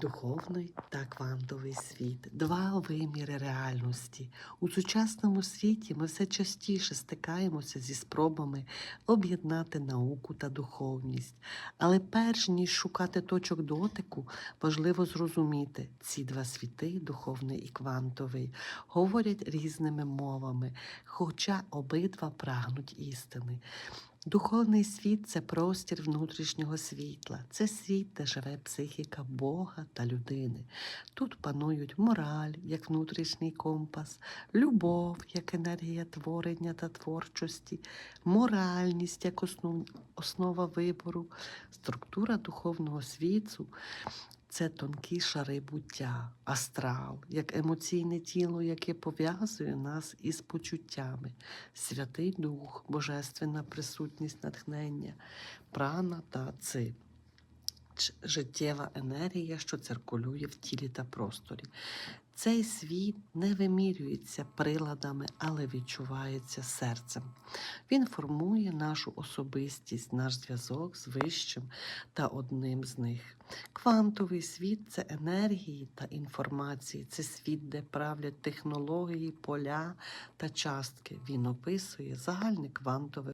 Духовний та квантовий світ два виміри реальності. У сучасному світі ми все частіше стикаємося зі спробами об'єднати науку та духовність. Але перш ніж шукати точок дотику, важливо зрозуміти, ці два світи, духовний і квантовий, говорять різними мовами, хоча обидва прагнуть істини. Духовний світ це простір внутрішнього світла, це світ, де живе психіка Бога та людини. Тут панують мораль як внутрішній компас, любов як енергія творення та творчості, моральність як основ, основа вибору, структура духовного світу. Це тонкі шари буття, астрал, як емоційне тіло, яке пов'язує нас із почуттями, Святий Дух, Божественна присутність натхнення, прана та ци, життєва енергія, що циркулює в тілі та просторі. Цей світ не вимірюється приладами, але відчувається серцем. Він формує нашу особистість, наш зв'язок з вищим та одним з них. Квантовий світ це енергії та інформації. Це світ, де правлять технології, поля та частки. Він описує загальне квантове